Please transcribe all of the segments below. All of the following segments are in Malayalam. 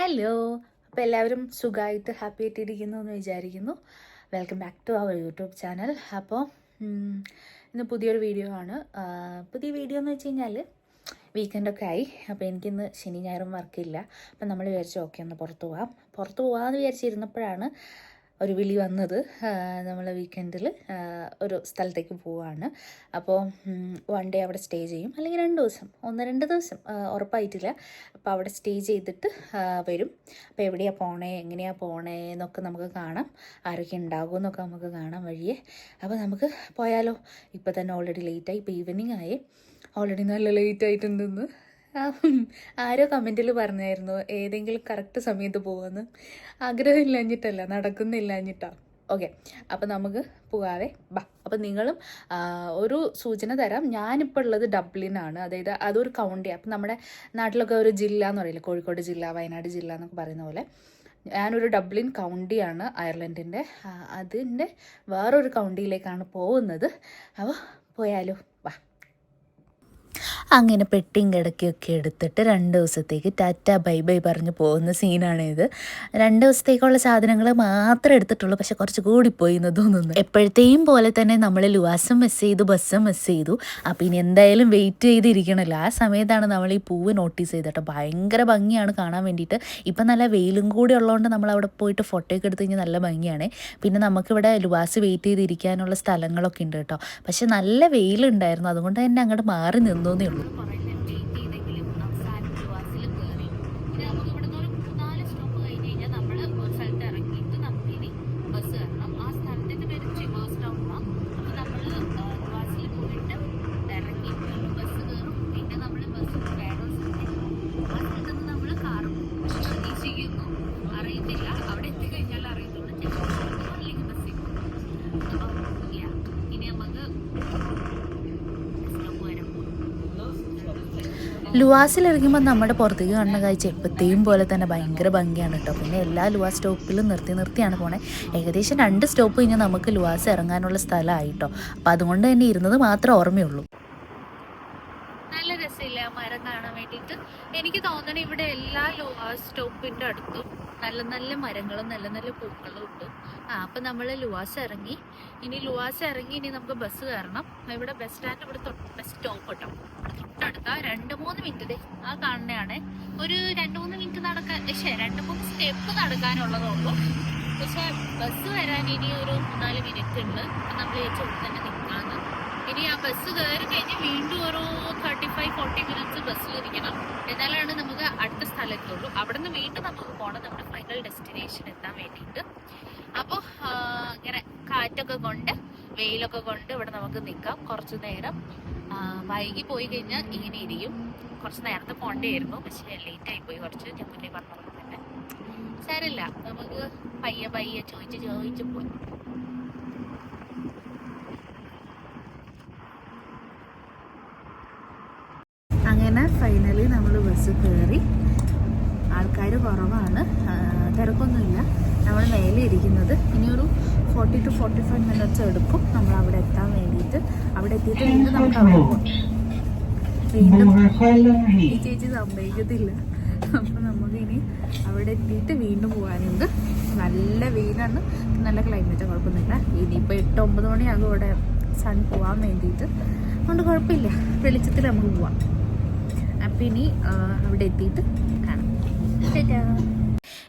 ഹലോ. അപ്പോൾ എല്ലാവരും സുഖമായിട്ട് ഹാപ്പി ആയിട്ടിരിക്കുന്നു എന്ന് വിചാരിക്കുന്നു welcome back to our YouTube channel അപ്പോൾ ഇന്ന് പുതിയൊരു വീഡിയോ ആണ്. പുതിയ വീഡിയോ എന്ന് വെച്ച് കഴിഞ്ഞാൽ വീക്കെൻഡൊക്കെ ആയി. അപ്പോൾ എനിക്കിന്ന് ശനി ഞായറും വർക്കില്ല അപ്പം നമ്മൾ വിചാരിച്ചു ഓക്കെ ഒന്ന് പുറത്ത് പോകാം പുറത്ത് പോകാമെന്ന് വിചാരിച്ചിരുന്നപ്പോഴാണ് ഒരു വിളി വന്നത് നമ്മൾ വീക്കെൻഡിൽ ഒരു സ്ഥലത്തേക്ക് പോവാണ്. അപ്പോൾ വൺ ഡേ അവിടെ സ്റ്റേ ചെയ്യും. അല്ലെങ്കിൽ രണ്ട് ദിവസം ഒന്ന് രണ്ട് ദിവസം ഉറപ്പായിട്ടില്ല. അപ്പോൾ അവിടെ സ്റ്റേ ചെയ്തിട്ട് വരും. അപ്പോൾ എവിടെയാണ് പോണേ എങ്ങനെയാണ് പോണേ എന്നൊക്കെ നമുക്ക് കാണാം. ആരൊക്കെ ഉണ്ടാകും എന്നൊക്കെ നമുക്ക് കാണാം വഴിയെ. അപ്പോൾ നമുക്ക് പോയാലോ? ഇപ്പോൾ തന്നെ ഓൾറെഡി ലേറ്റായി ഇപ്പോൾ ഈവനിങ് ആയി. ഓൾറെഡി നല്ല ലേറ്റ് ആയിട്ടുണ്ടെന്ന്. ആരോ കമന്റിൽ പറഞ്ഞായിരുന്നു ഏതെങ്കിലും കറക്റ്റ് സമയത്ത് പോകുമെന്ന് ആഗ്രഹമില്ലാഞ്ഞിട്ടല്ല നടക്കുന്നില്ലാഞ്ഞിട്ടാണ് ഓക്കെ അപ്പം നമുക്ക് പോകാതെ ബാ അപ്പം നിങ്ങളും ഒരു സൂചന തരാം. ഞാനിപ്പോൾ ഉള്ളത് ഡബ്ലിനാണ്. അതായത് അതൊരു കൗണ്ടി അപ്പം നമ്മുടെ നാട്ടിലൊക്കെ ഒരു ജില്ല എന്ന് പറയില്ല? കോഴിക്കോട് ജില്ല വയനാട് ജില്ല എന്നൊക്കെ പറയുന്ന പോലെ. ഞാനൊരു ഡബ്ലിൻ കൗണ്ടിയാണ് അയർലൻഡിന്റെ അതിന്റെ വേറൊരു കൗണ്ടിയിലേക്കാണ് പോകുന്നത്. അപ്പോൾ പോയാലോ? അങ്ങനെ പെട്ടിയും കിടക്കുകയൊക്കെ എടുത്തിട്ട് രണ്ട് ദിവസത്തേക്ക് ടാറ്റ ബൈ ബൈ പറഞ്ഞ് പോകുന്ന സീനാണ് ഇത് രണ്ട് ദിവസത്തേക്കുള്ള സാധനങ്ങൾ മാത്രം എടുത്തിട്ടുള്ളൂ. പക്ഷെ കുറച്ച് കൂടിപ്പോയി എന്ന് തോന്നുന്നു. എപ്പോഴത്തെയും പോലെ തന്നെ നമ്മൾ ലുവാസും മിസ് ചെയ്തു ബസ്സും മിസ് ചെയ്തു. അപ്പം ഇനി എന്തായാലും വെയിറ്റ് ചെയ്തിരിക്കണമല്ലോ ആ സമയത്താണ് നമ്മൾ ഈ പൂവ് നോട്ടീസ് ചെയ്തത്. കേട്ടോ ഭയങ്കര ഭംഗിയാണ് കാണാൻ വേണ്ടിയിട്ട്. ഇപ്പം നല്ല വെയിലും കൂടി ഉള്ളതുകൊണ്ട് നമ്മൾ അവിടെ പോയിട്ട് ഫോട്ടോ ഒക്കെ എടുത്ത് കഴിഞ്ഞാൽ നല്ല ഭംഗിയാണ്. പിന്നെ നമുക്കിവിടെ ലുവാസ് വെയിറ്റ് ചെയ്തിരിക്കാനുള്ള സ്ഥലങ്ങളൊക്കെ ഉണ്ട് കേട്ടോ. പക്ഷെ നല്ല വെയിലുണ്ടായിരുന്നു. അതുകൊണ്ട് തന്നെ അങ്ങോട്ട് മാറി നിന്നേ. ഉള്ളൂ അറിയത്തില്ല അവിടെ എത്തിക്കഴിഞ്ഞാൽ അറിയത്തുള്ളൂ ചിലപ്പോൾ അല്ലെങ്കിൽ ബസ്സിൽ അപ്പം yeah, ഇനി നമുക്ക് സ്റ്റോപ്പ് വരാം ലുവാസിൽ ഇറങ്ങുമ്പോൾ നമ്മുടെ പുറത്തേക്ക് കാണുന്ന കാഴ്ച എപ്പോഴത്തെയും പോലെ തന്നെ ഭയങ്കര ഭംഗിയാണ് കേട്ടോ പിന്നെ എല്ലാ ലുവാസ് സ്റ്റോപ്പിലും നിർത്തി നിർത്തിയാണ് പോണേ. ഏകദേശം രണ്ട് സ്റ്റോപ്പ് കഴിഞ്ഞാൽ നമുക്ക് ലുവാസ് ഇറങ്ങാനുള്ള സ്ഥലമായിട്ടോ അപ്പം അതുകൊണ്ട് തന്നെ ഇരുന്നത് മാത്രമേ ഓർമ്മയുള്ളൂ. നല്ല രസമില്ല മരം കാണാൻ വേണ്ടിയിട്ട്? എനിക്ക് തോന്നണ ഇവിടെ എല്ലാ ലോ സ്റ്റോപ്പിന്റെ അടുത്തും നല്ല നല്ല മരങ്ങളും നല്ല നല്ല പൂക്കളും ഉണ്ട്. ആ അപ്പൊ നമ്മൾ ലുവാസ് ഇറങ്ങി. ഇനി ലുവാസ് ഇറങ്ങി ഇനി നമുക്ക് ബസ് കയറണം. ഇവിടെ ബസ് സ്റ്റാൻഡ് ഇവിടെ ബസ് സ്റ്റോപ്പ് കേട്ടോ. തൊട്ടടുത്ത രണ്ട് മൂന്ന് മിനിറ്റ് ആ കാണുന്നതാണ്. ഒരു രണ്ട് മൂന്ന് മിനിറ്റ് നടക്കാൻ പക്ഷേ രണ്ട് മൂന്ന് സ്റ്റെപ്പ് നടക്കാനുള്ളതുള്ളൂ. പക്ഷേ ബസ് വരാൻ ഇനി ഒരു മൂന്നാൽ മിനിറ്റ് ഉണ്ട്. അപ്പൊ നമ്മൾ ചോദിച്ചു തന്നെ നിൽക്കാന്ന് ഇനി ആ ബസ് കയറി കഴിഞ്ഞ് വീണ്ടും ഒരു തേർട്ടി ഫൈവ് ഫോർട്ടി മിനിറ്റ്സ് ബസ്സിൽ ഇരിക്കണം. എന്നാലാണ് നമുക്ക് അടുത്ത സ്ഥലത്തുള്ളൂ. അവിടെ നിന്ന് വീണ്ടും നമുക്ക് പോകണം നമ്മുടെ ഫൈനൽ ഡെസ്റ്റിനേഷൻ എത്താൻ വേണ്ടിയിട്ട്. അപ്പോൾ ഇങ്ങനെ കാറ്റൊക്കെ കൊണ്ട് വെയിലൊക്കെ കൊണ്ട് ഇവിടെ നമുക്ക് നിൽക്കാം. കുറച്ച് നേരം വൈകി പോയി കഴിഞ്ഞാൽ ഇങ്ങനെ ഇരിക്കും. കുറച്ച് നേരത്തെ പോകേണ്ടിയായിരുന്നു. പക്ഷേ ലേറ്റ് ആയി പോയി. കുറച്ച് ഞാൻ മുന്നേ പറഞ്ഞ തന്നെ. സാരമില്ല. നമുക്ക് പയ്യെ പയ്യെ ചോദിച്ച് ചോദിച്ച് പോയി അങ്ങനെ ഫൈനലി നമ്മൾ ബസ് കയറി ആൾക്കാർ കുറവാണ്. തിരക്കൊന്നുമില്ല. നമ്മൾ മേലെ ഇരിക്കുന്നത്. ഇനിയൊരു forty two forty five minutes എടുക്കും നമ്മൾ അവിടെ എത്താൻ വേണ്ടിയിട്ട്. അവിടെ എത്തിയിട്ട് വീണ്ടും നമുക്ക് അവിടെ വീണ്ടും ഈ ചേച്ചി സമ്മതിക്കത്തില്ല. അപ്പം നമുക്കിനി അവിടെ എത്തിയിട്ട് വീണ്ടും പോകാനുണ്ട് നല്ല വെയിലാണ്. നല്ല ക്ലൈമറ്റ് കുഴപ്പമൊന്നുമില്ല. ഇനിയിപ്പോൾ എട്ട് ഒമ്പത് മണിയാകും ഇവിടെ സൺ പോകാൻ വേണ്ടിയിട്ട്. അതുകൊണ്ട് കുഴപ്പമില്ല. വെളിച്ചത്തിൽ നമുക്ക് പോവാം. അപ്പം ഇനി അവിടെ എത്തിയിട്ട് കാണാം.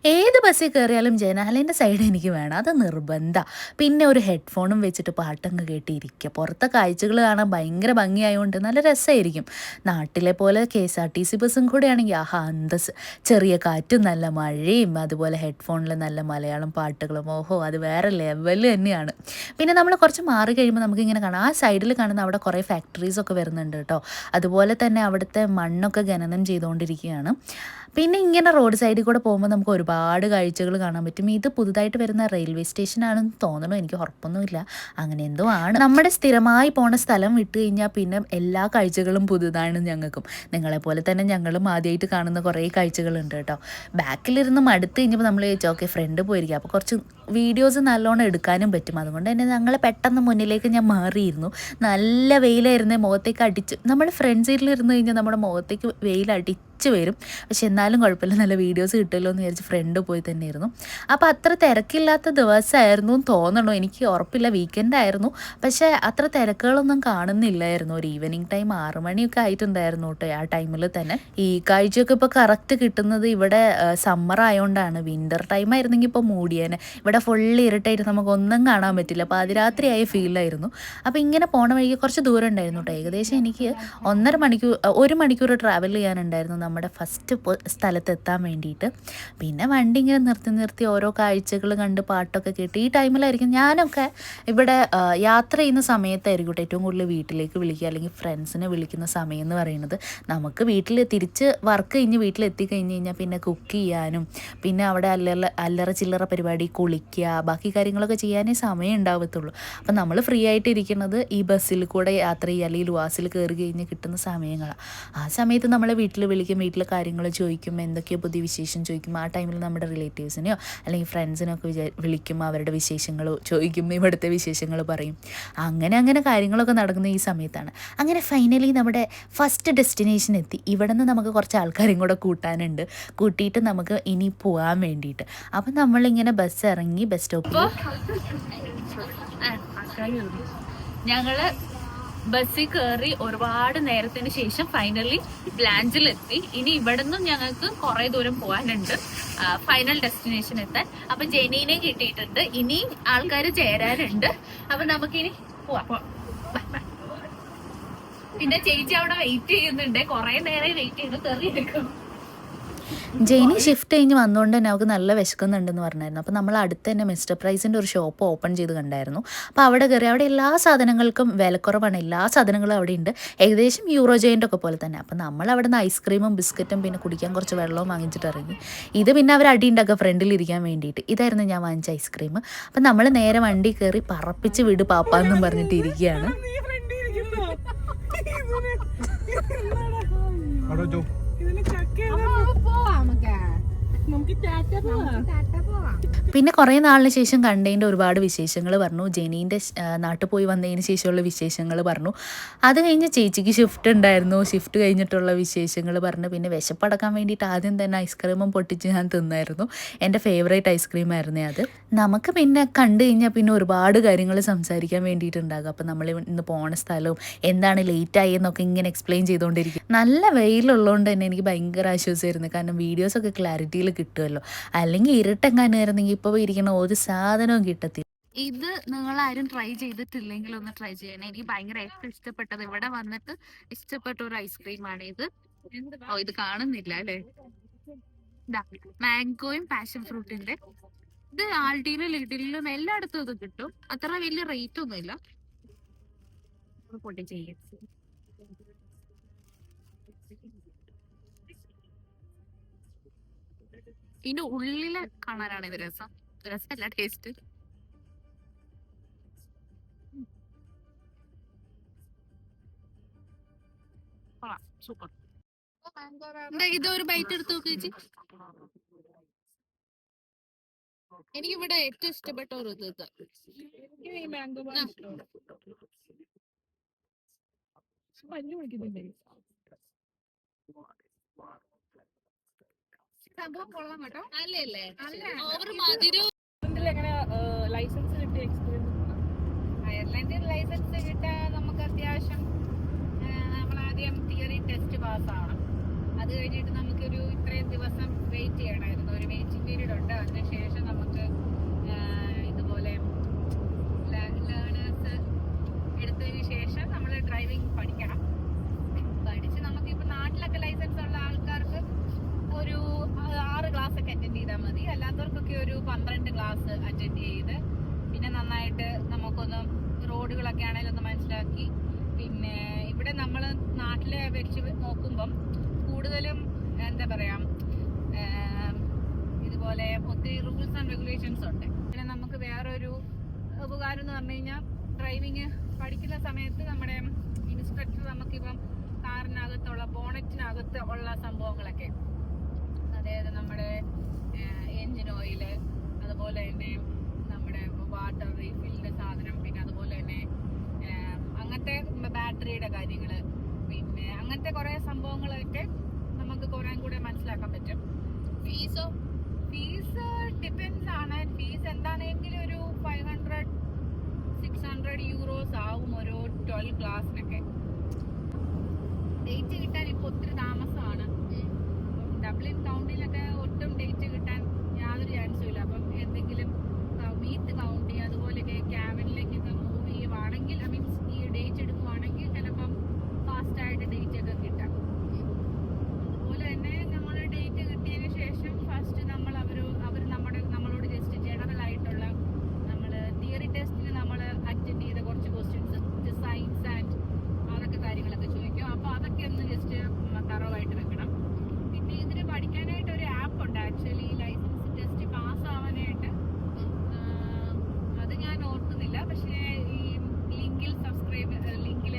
ഏത് ബസ്സിൽ കയറിയാലും ജനാലേന്റെ സൈഡ് എനിക്ക് വേണം. അത് നിർബന്ധ. പിന്നെ ഒരു ഹെഡ്ഫോണും വെച്ചിട്ട് പാട്ടങ്ങ് കേട്ടിരിക്കുക പുറത്തെ കാഴ്ചകൾ കാണാൻ ഭയങ്കര ഭംഗിയായതുകൊണ്ട് നല്ല രസമായിരിക്കും നാട്ടിലെ പോലെ K S R T C ബസ്സും കൂടെ ആണെങ്കിൽ ആഹാ അന്തസ് ചെറിയ കാറ്റും നല്ല മഴയും അതുപോലെ ഹെഡ്ഫോണിൽ നല്ല മലയാളം പാട്ടുകളും. ഓഹോ അത് വേറെ ലെവൽ തന്നെയാണ്. പിന്നെ നമ്മൾ കുറച്ച് മാറി കഴിയുമ്പോൾ നമുക്കിങ്ങനെ കാണാം. ആ സൈഡിൽ കാണുന്ന അവിടെ കുറേ ഫാക്ടറീസൊക്കെ വരുന്നുണ്ട് കേട്ടോ. അതുപോലെ തന്നെ അവിടുത്തെ മണ്ണൊക്കെ ഖനനം ചെയ്തുകൊണ്ടിരിക്കുകയാണ് പിന്നെ ഇങ്ങനെ റോഡ് സൈഡിൽ കൂടെ പോകുമ്പോൾ നമുക്ക് ഒരുപാട് കാഴ്ചകൾ കാണാൻ പറ്റും. ഇത് പുതുതായിട്ട് വരുന്ന റെയിൽവേ സ്റ്റേഷൻ സ്റ്റേഷനാണെന്ന് തോന്നണം? എനിക്ക് ഉറപ്പൊന്നുമില്ല. അങ്ങനെ എന്തോ ആണ്. നമ്മുടെ സ്ഥിരമായി പോണ സ്ഥലം വിട്ട് കഴിഞ്ഞാൽ പിന്നെ എല്ലാ കാഴ്ചകളും പുതുതാണ് ഞങ്ങൾക്കും. നിങ്ങളെപ്പോലെ തന്നെ ഞങ്ങളും ആദ്യമായിട്ട് കാണുന്ന കുറേ കാഴ്ചകളുണ്ട് കേട്ടോ. ബാക്കിലിരുന്ന് മടുത്ത് കഴിഞ്ഞപ്പോൾ നമ്മൾ ചോദിച്ചു ഓക്കെ ഫ്രണ്ട് പോയിരിക്കുക അപ്പോൾ കുറച്ച് വീഡിയോസ് നല്ലോണം എടുക്കാനും പറ്റും. അതുകൊണ്ട് തന്നെ ഞങ്ങൾ പെട്ടെന്ന് മുന്നിലേക്ക് ഞാൻ മാറിയിരുന്നു. നല്ല വെയിലായിരുന്നേ മുഖത്തേക്ക് അടിച്ച്. നമ്മൾ ഫ്രണ്ട് സൈഡിൽ ഇരുന്ന് കഴിഞ്ഞാൽ നമ്മുടെ മുഖത്തേക്ക് വെയിൽ വരും പക്ഷെ എന്നാലും കുഴപ്പമില്ല. നല്ല വീഡിയോസ് കിട്ടുമല്ലോ എന്ന് വിചാരിച്ച് ഫ്രണ്ട് പോയി തന്നെയായിരുന്നു. അപ്പോൾ അത്ര തിരക്കില്ലാത്ത ദിവസമായിരുന്നു എന്ന് തോന്നണു. എനിക്ക് ഉറപ്പില്ല. വീക്കെൻഡ് ആയിരുന്നു. പക്ഷേ അത്ര തിരക്കുകളൊന്നും കാണുന്നില്ലായിരുന്നു. ഒരു ഈവനിങ് ടൈം ആറ് മണിയൊക്കെ ആയിട്ടുണ്ടായിരുന്നു കേട്ടോ ആ ടൈമിൽ തന്നെ. ഈ കാഴ്ചയൊക്കെ ഇപ്പോൾ കറക്റ്റ് കിട്ടുന്നത് ഇവിടെ സമ്മർ ആയതുകൊണ്ടാണ് വിന്റർ ടൈം ആയിരുന്നെങ്കിൽ ഇപ്പോൾ മൂടിയേനെ. ഇവിടെ ഫുള്ള് ഇരട്ടായിട്ട് നമുക്ക് ഒന്നും കാണാൻ പറ്റില്ല. അപ്പോൾ അതിരാത്രിയായ ഫീലായിരുന്നു അപ്പോൾ ഇങ്ങനെ പോണ വഴിക്ക് കുറച്ച് ദൂരം ഉണ്ടായിരുന്നു കേട്ടോ. ഏകദേശം എനിക്ക് ഒന്നര മണിക്കൂർ ഒരു മണിക്കൂർ ട്രാവൽ ചെയ്യാനുണ്ടായിരുന്നു. നമ്മുടെ ഫസ്റ്റ് സ്ഥലത്ത് എത്താൻ വേണ്ടിയിട്ട്. പിന്നെ വണ്ടി ഇങ്ങനെ നിർത്തി നിർത്തി ഓരോ കാഴ്ചകൾ കണ്ട് പാട്ടൊക്കെ കേട്ട് ഈ ടൈമിലായിരിക്കും ഞാനൊക്കെ ഇവിടെ യാത്ര ചെയ്യുന്ന സമയത്തായിരിക്കും കേട്ടോ ഏറ്റവും കൂടുതൽ വീട്ടിലേക്ക് വിളിക്കുക അല്ലെങ്കിൽ ഫ്രണ്ട്സിനെ വിളിക്കുന്ന സമയം എന്ന് പറയുന്നത്. നമുക്ക് വീട്ടിൽ തിരിച്ച് വർക്ക് കഴിഞ്ഞ് വീട്ടിലെത്തി കഴിഞ്ഞ് കഴിഞ്ഞാൽ പിന്നെ കുക്ക് ചെയ്യാനും പിന്നെ അവിടെ അല്ലറ അല്ലറ ചില്ലറ പരിപാടി കുളിക്കുക ബാക്കി കാര്യങ്ങളൊക്കെ ചെയ്യാനേ സമയം ഉണ്ടാവത്തുള്ളൂ. അപ്പം നമ്മൾ ഫ്രീ ആയിട്ട് ഇരിക്കുന്നത് ഈ ബസ്സിൽ കൂടെ യാത്ര ചെയ്യുക അല്ലെങ്കിൽ വാസിൽ കയറി കഴിഞ്ഞ് കിട്ടുന്ന സമയങ്ങളാണ് ആ സമയത്ത് നമ്മളെ വീട്ടിൽ വിളിക്കും വീട്ടിലെ കാര്യങ്ങൾ ചോദിക്കും എന്തൊക്കെയോ പുതിയ വിശേഷം ചോദിക്കും ആ ടൈമിൽ നമ്മുടെ റിലേറ്റീവ്സിനെയോ അല്ലെങ്കിൽ ഫ്രണ്ട്സിനൊക്കെ വിചാ വിളിക്കും അവരുടെ വിശേഷങ്ങൾ ചോദിക്കും ഇവിടുത്തെ വിശേഷങ്ങൾ പറയും. അങ്ങനെ അങ്ങനെ കാര്യങ്ങളൊക്കെ നടക്കുന്ന ഈ സമയത്താണ്. അങ്ങനെ ഫൈനലി നമ്മുടെ ഫസ്റ്റ് ഡെസ്റ്റിനേഷൻ എത്തി. ഇവിടെ നിന്ന് നമുക്ക് കുറച്ച് ആൾക്കാരെയും കൂടെ കൂട്ടാനുണ്ട്. കൂട്ടിയിട്ട് നമുക്ക് ഇനി പോകാൻ വേണ്ടിയിട്ട്. അപ്പം നമ്മളിങ്ങനെ ബസ് ഇറങ്ങി ബസ് സ്റ്റോപ്പിൽ ഞങ്ങൾ ബസ്സിൽ കയറി ഒരുപാട് നേരത്തിന് ശേഷം ഫൈനലി ബ്ലാഞ്ചിലെത്തി ഇനി ഇവിടെ നിന്നും ഞങ്ങൾക്ക് കുറെ ദൂരം പോകാനുണ്ട്. ഫൈനൽ ഡെസ്റ്റിനേഷൻ എത്താൻ. അപ്പൊ ജെനീനെ കിട്ടിയിട്ടുണ്ട്. ഇനി ആൾക്കാർ ചേരാനുണ്ട്. അപ്പൊ നമുക്കിനി പോവാം. പിന്നെ ചേച്ചി അവിടെ വെയിറ്റ് ചെയ്യുന്നുണ്ട്. കുറെ നേരം വെയിറ്റ് ചെയ്ത് തെറിയെടുക്കും ജെയിനി ഷിഫ്റ്റ് കഴിഞ്ഞ് വന്നുകൊണ്ട് തന്നെ അവൾക്ക് നല്ല വിശക്കുന്നുണ്ടെന്ന് പറഞ്ഞായിരുന്നു. അപ്പോൾ നമ്മൾ അടുത്ത് തന്നെ മിസ്റ്റർ പ്രൈസിന്റെ ഒരു ഷോപ്പ് ഓപ്പൺ ചെയ്ത് കണ്ടായിരുന്നു. അപ്പോൾ അവിടെ കയറി അവിടെ എല്ലാ സാധനങ്ങൾക്കും വിലക്കുറവാണ്. എല്ലാ സാധനങ്ങളും അവിടെ ഉണ്ട് ഏകദേശം യൂറോ ജെയിന്റെ ഒക്കെ പോലെ തന്നെ. അപ്പോൾ നമ്മൾ അവിടെ നിന്ന് ഐസ്ക്രീമും ബിസ്ക്കറ്റും പിന്നെ കുടിക്കാൻ കുറച്ച് വെള്ളവും വാങ്ങിച്ചിട്ട് ഇറങ്ങി. ഇത് പിന്നെ അവർ അടി ഉണ്ടാക്കുക ഫ്രണ്ടിൽ ഇരിക്കാൻ വേണ്ടിയിട്ട്. ഇതായിരുന്നു ഞാൻ വാങ്ങിച്ച ഐസ്ക്രീം അപ്പം നമ്മൾ നേരെ വണ്ടി കയറി പറപ്പിച്ച് വിട് പാപ്പാന്നും പറഞ്ഞിട്ട് ഇരിക്കുകയാണ്. പിന്നെ കുറേ നാളിന് ശേഷം കണ്ടതിന്റെ ഒരുപാട് വിശേഷങ്ങൾ പറഞ്ഞു. ജെനീന്റെ നാട്ടിൽ പോയി വന്നതിന് ശേഷമുള്ള വിശേഷങ്ങൾ പറഞ്ഞു. അത് കഴിഞ്ഞ് ചേച്ചിക്ക് ഷിഫ്റ്റ് ഉണ്ടായിരുന്നു. ഷിഫ്റ്റ് കഴിഞ്ഞിട്ടുള്ള വിശേഷങ്ങൾ പറഞ്ഞു. പിന്നെ വിശപ്പടക്കാൻ വേണ്ടിയിട്ട് ആദ്യം തന്നെ ഐസ്ക്രീമും പൊട്ടിച്ച് ഞാൻ തിന്നായിരുന്നു. എന്റെ ഫേവറേറ്റ് ഐസ്ക്രീം ആയിരുന്നേ അത്. നമുക്ക് പിന്നെ കണ്ടു കഴിഞ്ഞാൽ പിന്നെ ഒരുപാട് കാര്യങ്ങൾ സംസാരിക്കാൻ വേണ്ടിയിട്ടുണ്ടാകും. അപ്പം നമ്മൾ ഇന്ന് പോണ സ്ഥലവും എന്താണ് ലേറ്റ് ആയെന്നൊക്കെ ഇങ്ങനെ എക്സ്പ്ലെയിൻ ചെയ്തുകൊണ്ടിരിക്കും. നല്ല വെയിലുള്ളതുകൊണ്ട് തന്നെ എനിക്ക് ഭയങ്കര ആശ്വാസമായിരുന്നു. കാരണം വീഡിയോസൊക്കെ ക്ലാരിറ്റിയിൽ കിട്ടുമല്ലോ. അല്ലെങ്കിൽ ഇരുട്ടെങ്ങാനായിരുന്നെങ്കിൽ ഇപ്പോൾ ഇരിക്കുന്ന ഒരു സാധനവും കിട്ടത്തില്ല. ഇത് നിങ്ങൾ ആരും ട്രൈ ചെയ്തിട്ടില്ലെങ്കിൽ ഒന്ന് ട്രൈ ചെയ്യണം. എനിക്ക് ഭയങ്കര ഏറ്റവും ഇഷ്ടപ്പെട്ടത് ഇവിടെ വന്നിട്ട് ഇഷ്ടപ്പെട്ട ഒരു ഐസ്ക്രീമാണ് ഇത്. ഓ ഇത് കാണുന്നില്ല അല്ലേ? മാംഗോയും പാഷൻ ഫ്രൂട്ടിന്റെ ഇത് ആൾട്ടിയിലും ലിഡിലും എല്ലായിടത്തും ഇത് കിട്ടും. അത്ര വലിയ റേറ്റ് ഒന്നുമില്ല. ഇല്ല ഇതിന്റെ ഉള്ളിൽ കാണാനാണ് ഇത് രസം. രസമല്ല ടേസ്റ്റ് സൂപ്പർ ഇത് ഒരു ബൈറ്റ് എടുത്ത് നോക്ക് ചേച്ചി? എനിക്ക് ഇവിടെ ഏറ്റവും ഇഷ്ടപ്പെട്ട ഒരു ഇത് ഇത്. ആ. സംഭവം കൊള്ളാം കേട്ടോ. നല്ലല്ലേ ഓവർ മധുരം ലൈസൻസ് കിട്ടിയ എക്സ്പീരിയൻസ് അയർലൻഡിൽ ലൈസൻസ് കിട്ടാൻ നമുക്ക് അത്യാവശ്യം നമ്മൾ ആദ്യം തിയറി ടെസ്റ്റ് പാസ്സാവണം അത് കഴിഞ്ഞിട്ട് നമുക്കൊരു ഇത്രയും ദിവസം വെയിറ്റ് ചെയ്യണമായിരുന്നു. ഒരു വെയിറ്റിംഗ് പീരീഡ് ഉണ്ട്. അതിനുശേഷം നമുക്ക് ഇതുപോലെ ലേണേഴ്സ് എടുത്തതിന് ശേഷം നമ്മൾ ഡ്രൈവിംഗ് പഠിക്കണം. പഠിച്ച് നമുക്കിപ്പോൾ നാട്ടിലൊക്കെ ലൈസൻസ് ഉള്ള ആൾക്കാർക്ക് ഒരു ആ- ആറ് ക്ലാസ് ഒക്കെ അറ്റൻഡ് ചെയ്താൽ മതി അല്ലാത്തവർക്കൊക്കെ ഒരു പന്ത്രണ്ട് അറ്റൻഡ് ചെയ്ത് പിന്നെ നന്നായിട്ട് നമുക്കൊന്ന് റോഡുകളൊക്കെ ആണെങ്കിലും ഒന്ന് മനസ്സിലാക്കി. പിന്നെ ഇവിടെ നമ്മൾ നാട്ടിലെ വെച്ച് നോക്കുമ്പം കൂടുതലും എന്താ പറയാ ഇതുപോലെ ഒത്തിരി റൂൾസ് ആൻഡ് റെഗുലേഷൻസ് ഉണ്ട്. പിന്നെ നമുക്ക് വേറൊരു ഉപകാരം എന്ന് പറഞ്ഞു കഴിഞ്ഞാൽ ഡ്രൈവിങ് പഠിക്കുന്ന സമയത്ത് നമ്മുടെ ഇൻസ്ട്രക്ടർ നമുക്കിപ്പം കാറിനകത്തുള്ള ബോണറ്റിനകത്ത് ഉള്ള സംഭവങ്ങളൊക്കെ. അതായത് നമ്മുടെ എഞ്ചിൻ ഓയിൽ അതുപോലെ തന്നെ വാട്ടർ റീഫിലിന്റെ സാധനം പിന്നെ അതുപോലെ തന്നെ അങ്ങനത്തെ ബാറ്ററിയുടെ കാര്യങ്ങൾ പിന്നെ അങ്ങനത്തെ കുറെ സംഭവങ്ങളൊക്കെ നമുക്ക് കുറെ കൂടെ മനസ്സിലാക്കാൻ പറ്റും. ഫീസ് ഡിപ്പെൻസ് ആണ് ഫീസ് എന്താണെങ്കിലും ഒരു five hundred six hundred euros ആവും ഓരോ ട്വൽവ് ക്ലാസ്സിനൊക്കെ ഡേറ്റ് കിട്ടാൻ ഇപ്പൊ ഒത്തിരി താമസമാണ് ഡബ്ലിൻ കൗണ്ടിലൊക്കെ ഒട്ടും ഡേറ്റ് കിട്ടാൻ യാതൊരു ചാൻസും ഇല്ല അപ്പം എന്തെങ്കിലും മീറ്റ് കൗണ്ടി അതുപോലെയൊക്കെ ക്യാബിനിലേക്കൊക്കെ മൂവ് ചെയ്യുവാണെങ്കിൽ മീൻസ് ഈ ഡേറ്റ് എടുക്കുവാണെങ്കിൽ ചിലപ്പം ഫാസ്റ്റ് ആയിട്ട് ഡേറ്റ് ഒക്കെ കിട്ടാം അതുപോലെ തന്നെ നമ്മൾ ഡേറ്റ് കിട്ടിയതിന് ശേഷം ഫസ്റ്റ് നമ്മൾ അവർ അവർ നമ്മുടെ നമ്മളോട് ജസ്റ്റ് ജനറൽ ആയിട്ടുള്ള നമ്മൾ തിയറി ടെസ്റ്റിന് നമ്മൾ അറ്റൻഡ് ചെയ്ത കുറച്ച് ക്വസ്റ്റ്യൻസ് സയൻസ് ആൻഡ് അതൊക്കെ കാര്യങ്ങളൊക്കെ ചോദിക്കും അപ്പോൾ അതൊക്കെ ഒന്ന് ജസ്റ്റ് തറവായിട്ട് വെക്കണം പിന്നെ ഇതിന് പഠിക്കാനായിട്ട് ഒരു ആപ്പ് ഉണ്ട് ആക്ച്വലി ലൈസൻസ് ടെസ്റ്റ് പാസ് ആവാനായിട്ട് ആഹ് അത് ഞാൻ ഓർക്കുന്നില്ല പക്ഷേ ഈ ലിങ്കിൽ സബ്സ്ക്രൈബ് ലിങ്കിൽ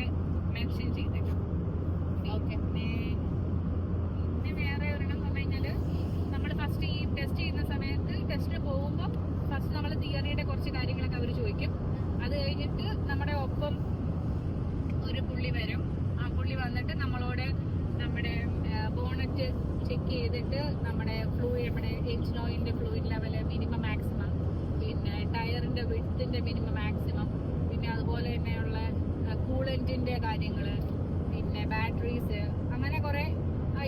മെൻഷൻ ചെയ്തേക്കാം ഓക്കെ പിന്നെ പിന്നെ വേറെ ഒരെണ്ണം എന്ന് പറഞ്ഞു കഴിഞ്ഞാൽ നമ്മൾ ഫസ്റ്റ് ഈ ടെസ്റ്റ് ചെയ്യുന്ന സമയത്ത് ടെസ്റ്റിന് പോകുമ്പോൾ ഫസ്റ്റ് നമ്മൾ തിയറിയുടെ കുറച്ച് കാര്യങ്ങളൊക്കെ അവർ ചോദിക്കും അത് കഴിഞ്ഞിട്ട് നമ്മുടെ ഒപ്പം ഒരു പുള്ളി വരും ആ പുള്ളി വന്നിട്ട് നമ്മളോട് നമ്മുടെ ബോണറ്റ് ചെക്ക് ചെയ്തിട്ട് നമ്മുടെ ഫ്ലൂയിഡ് നമ്മുടെ എഞ്ചിൻ ഓയിലിന്റെ ഫ്ലൂയിഡ് ലെവൽ മിനിമം മാക്സിമം പിന്നെ ടയറിന്റെ വിഡ്ത്തിന്റെ മിനിമം മാക്സിമം പിന്നെ അതുപോലെ തന്നെയുള്ള കൂളന്റിന്റെ കാര്യങ്ങൾ പിന്നെ ബാറ്ററീസ് അങ്ങനെ കുറെ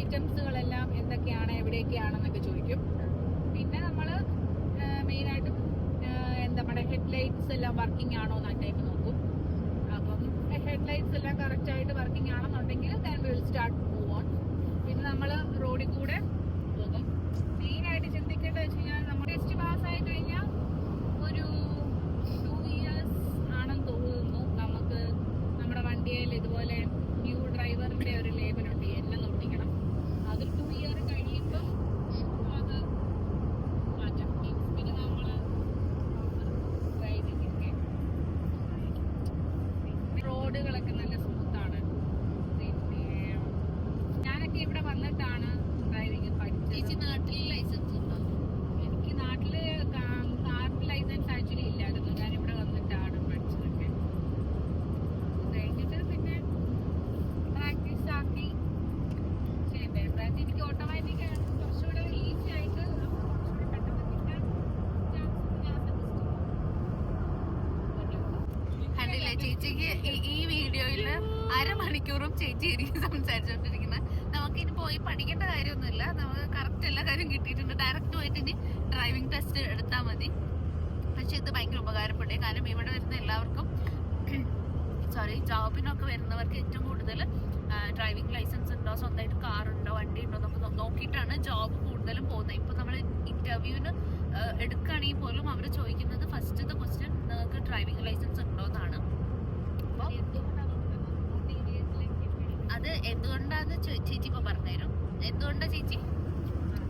ഐറ്റംസുകളെല്ലാം എന്തൊക്കെയാണ് എവിടെയൊക്കെയാണെന്നൊക്കെ ചോദിക്കും പിന്നെ നമ്മൾ മെയിനായിട്ടും എന്താ നമ്മുടെ ഹെഡ് ലൈറ്റ്സ് എല്ലാം വർക്കിംഗ് ആണോ എന്ന് ടൈപ്പ് നോക്കും. അപ്പം ഹെഡ് ലൈറ്റ്സ് എല്ലാം കറക്റ്റ് ആയിട്ട് വർക്കിംഗ് ആണെന്നുണ്ടെങ്കിൽ then will start move on പിന്നെ നമ്മൾ റോഡിൽ കൂടെ പോകും. മെയിനായിട്ട് ചിന്തിക്കേണ്ടത് വെച്ച് കഴിഞ്ഞാൽ നമ്മൾ ടെസ്റ്റ് പാസ് ആയി കഴിഞ്ഞാൽ ഒരു ടു ഇയേഴ്സ് ആണെന്ന് തോന്നുന്നു നമുക്ക് നമ്മുടെ വണ്ടിയിൽ ഇതുപോലെ ന്യൂ ഡ്രൈവറിന്റെ ഒരു ലേബലുണ്ട് എല്ലാം ഒട്ടിക്കണം അത് ടു ഇയർ കഴിയുമ്പോൾ അത് മാറ്റാം Means പിന്നെ നമ്മൾ ഡ്രൈവിംഗ് ഒക്കെ പിന്നെ റോഡുകളൊക്കെ നല്ല സ്മൂത്താണ് പിന്നെ ഞാനൊക്കെ ഇവിടെ വന്നിട്ടാണ് ഡ്രൈവിംഗ് പഠിച്ചത് നാട്ടിൽ ലൈസൻസ് ഉണ്ടോ എനിക്ക് നാട്ടിൽ കാറിന് ലൈസൻസ് ആക്ച്വലി ഇല്ലായിരുന്നു ഞാൻ ഇവിടെ വന്നിട്ടാണ് പഠിച്ചതൊക്കെ അത് കഴിഞ്ഞിട്ട് പിന്നെ പ്രാക്ടീസ് ആക്കി ചെയ്തേ പ്രാക്ടീസ് എനിക്ക് ഓട്ടോമാറ്റിക് കുറച്ചുകൂടെ ഈസി ആയിട്ട് കുറച്ചുകൂടെ പെട്ടെന്ന് കിട്ടാൻ ചാൻസ് ഞാൻ സജസ്റ്റ് കണ്ടില്ലേ ചേച്ചിക്ക് ഈ- വീഡിയോയിൽ അരമണിക്കൂറും ചേച്ചി ഇരിക്കും സംസാരിച്ചുകൊണ്ടിരിക്കുന്നത് നമുക്ക് ഇനി പോയി പഠിക്കേണ്ട കാര്യമൊന്നുമില്ല. നമുക്ക് കറക്റ്റ് എല്ലാ കാര്യം കിട്ടിയിട്ടുണ്ട്. ഡയറക്റ്റ് പോയിട്ട് ഇനി ഡ്രൈവിംഗ് ടെസ്റ്റ് എടുത്താൽ മതി. പക്ഷെ ഇത് ഭയങ്കര ഉപകാരപ്പെടുക കാരണം ഇവിടെ വരുന്ന എല്ലാവർക്കും സോറി ജോബിനൊക്കെ വരുന്നവർക്ക് ഏറ്റവും കൂടുതൽ ഡ്രൈവിംഗ് ലൈസൻസ് ഉണ്ടോ? സ്വന്തമായിട്ട് കാർ ഉണ്ടോ? വണ്ടി ഉണ്ടോ? എന്നൊക്കെ നോക്കിയിട്ടാണ് ജോബ് കൂടുതലും പോകുന്നത്. ഇപ്പോൾ നമ്മൾ ഇന്റർവ്യൂവിന് എടുക്കുകയാണെങ്കിൽ പോലും അവർ ചോദിക്കുന്നത് ഫസ്റ്റത്തെ ക്വസ്റ്റ്യൻ നിങ്ങൾക്ക് ഡ്രൈവിംഗ് ലൈസൻസ് ഉണ്ടോ എന്നാണ് അപ്പൊ അത് എന്തുകൊണ്ടാന്ന് ചേച്ചി ഇപ്പൊ പറഞ്ഞുതരും? എന്തുകൊണ്ടാ ചേച്ചി?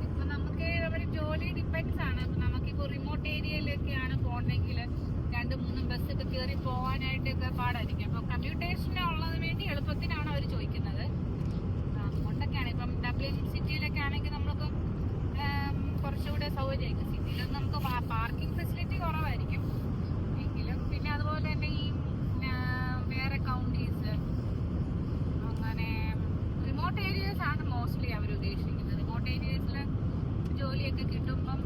ഇപ്പൊ നമുക്ക് നമ്മുടെ ജോലി ഡിപ്പെൻഡ്സ് ആണ്. നമുക്കിപ്പോ റിമോട്ട് ഏരിയയിലൊക്കെയാണ് പോകണമെങ്കിൽ രണ്ട് മൂന്നും ബസ്സൊക്കെ കയറി പോകാനായിട്ടൊക്കെ പാടായിരിക്കും. അപ്പൊ കമ്മ്യൂട്ടേഷൻ ഉള്ളത് വേണ്ടി എളുപ്പത്തിനാണ് അവർ ചോദിക്കുന്നത് ആ, അതുകൊണ്ടൊക്കെയാണ് ഇപ്പം ഡബ്ലിൻ സിറ്റിയിലൊക്കെ ആണെങ്കിൽ നമുക്ക് ആം, കുറച്ചുകൂടെ സൗകര്യമായിരിക്കും സിറ്റിയിലൊന്നും നമുക്ക് പാർക്കിംഗ് ഫെസിലിറ്റി കുറവായിരിക്കും എങ്കിലും പിന്നെ അതുപോലെ തന്നെ ഈ ആ, വേറെ കൗണ്ടീസ് അങ്ങനെ റിമോട്ട് ഏരിയസ് ആണ് മോസ്റ്റ്ലി അവർ ഉദ്ദേശിക്കുന്നത് റിമോട്ട് ഏരിയസിൽ ജോലിയൊക്കെ കിട്ടുമ്പം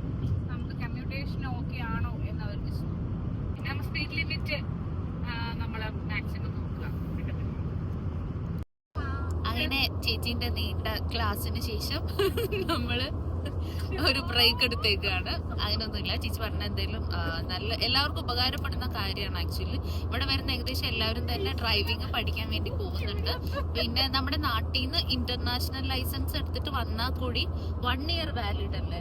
നമുക്ക് കമ്മ്യൂട്ടേഷൻ ഓക്കെ ആണോ എന്ന് അവർക്ക് ഇഷ്ടം. പിന്നെ നമ്മൾ സ്പീഡ് ലിമിറ്റ് നമ്മൾ മാക്സിമം നോക്കുക അങ്ങനെ ചേച്ചിന്റെ നീണ്ട ക്ലാസ്സിന് ശേഷം നമ്മൾ ഒരു ബ്രേക്ക് എടുത്തേക്കാണ്. അതിനൊന്നുമില്ല. ചേച്ചി പറഞ്ഞ എന്തെങ്കിലും നല്ല എല്ലാവർക്കും ഉപകാരപ്പെടുന്ന കാര്യമാണ് ആക്ച്വലി ഇവിടെ വരുന്ന ഏകദേശം എല്ലാവരും തന്നെ ഡ്രൈവിംഗ് പഠിക്കാൻ വേണ്ടി പോകുന്നുണ്ട്. പിന്നെ നമ്മുടെ നാട്ടിൽ നിന്ന് ഇന്റർനാഷണൽ ലൈസൻസ് എടുത്തിട്ട് വന്നാൽ കൂടി വൺ ഇയർ വാലിഡ് അല്ലേ?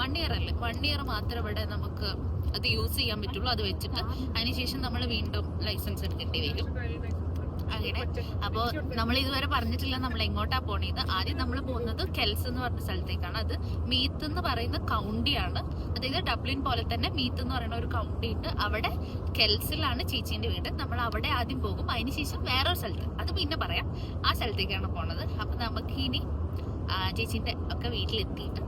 വൺ ഇയർ അല്ലേ? വൺ ഇയർ മാത്രം ഇവിടെ നമുക്ക് അത് യൂസ് ചെയ്യാൻ പറ്റുള്ളൂ. അത് വെച്ചിട്ട് അതിനുശേഷം നമ്മൾ വീണ്ടും ലൈസൻസ് എടുക്കേണ്ടി വരും. അങ്ങനെ. അപ്പോ നമ്മൾ ഇതുവരെ പറഞ്ഞിട്ടില്ല നമ്മൾ എങ്ങോട്ടാ പോണേന്ന്. ആദ്യം നമ്മൾ പോകുന്നത് കെൽസ് എന്ന് പറഞ്ഞ സ്ഥലത്തേക്കാണ്. അത് മീത്ത് എന്ന് പറയുന്ന കൗണ്ടിയാണ്. അതായത് ഡബ്ലിൻ പോലെ തന്നെ മീത്ത് എന്ന് പറയുന്ന ഒരു കൗണ്ടി ഉണ്ട്. അവിടെ കെൽസിലാണ് ചേച്ചീന്റെ വീട്. നമ്മൾ അവിടെ ആദ്യം പോകും. അതിനുശേഷം വേറൊരു സ്ഥലത്ത്. അത് പിന്നെ പറയാം. ആ സ്ഥലത്തേക്കാണ് പോണത്. അപ്പൊ നമുക്ക് ഇനി ആ, ചേച്ചീന്റെ ഒക്കെ വീട്ടിലെത്തിയിട്ട്